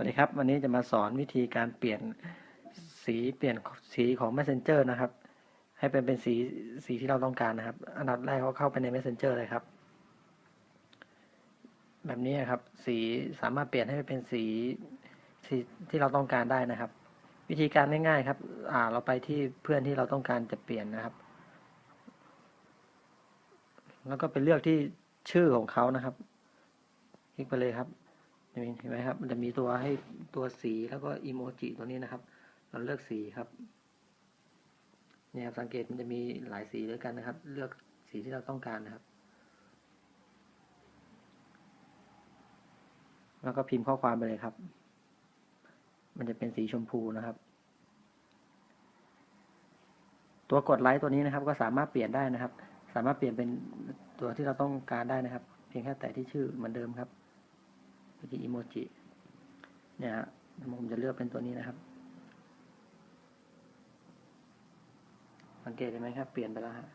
วัสดีครับ วันนี้จะมาสอนวิธีการเปลี่ยนสีเปลี่ยนสีของ Messenger นะครับ ให้เป็นเป็นสีสีที่เราต้องการนะครับ อันดับแรกก็เข้าไปใน Messenger เลยครับ แบบนี้ครับ สีสามารถเปลี่ยนให้เป็นสีสีที่เราต้องการได้นะครับ วิธีการง่ายๆครับ อ่า เราไปที่เพื่อนที่เราต้องการจะเปลี่ยนนะครับ แล้วก็ไปเลือกที่ชื่อของเขานะครับ คลิกไปเลยครับ เห็นไหมครับ มันจะมีตัวให้ตัวสีแล้วก็อีโมจิตัวนี้นะครับ เราเลือกสีครับเนี่ยครับสังเกตมันจะมีหลายสีด้วยกันนะครับ เลือกสีที่เราต้องการนะครับ แล้วก็พิมพ์ข้อความไปเลยครับ มันจะเป็นสีชมพูนะครับ ตัวกดไลค์ตัวนี้นะครับ ก็สามารถเปลี่ยนได้นะครับ สามารถเปลี่ยนเป็นตัวที่เราต้องการได้นะครับ เพียงแค่แต่ที่ชื่อเหมือนเดิมครับ วิธีอีโมจิ เนี่ยฮะผมจะเลือกเป็นตัวนี้นะครับ สังเกตเห็นไหมครับ เปลี่ยนไปแล้วฮะ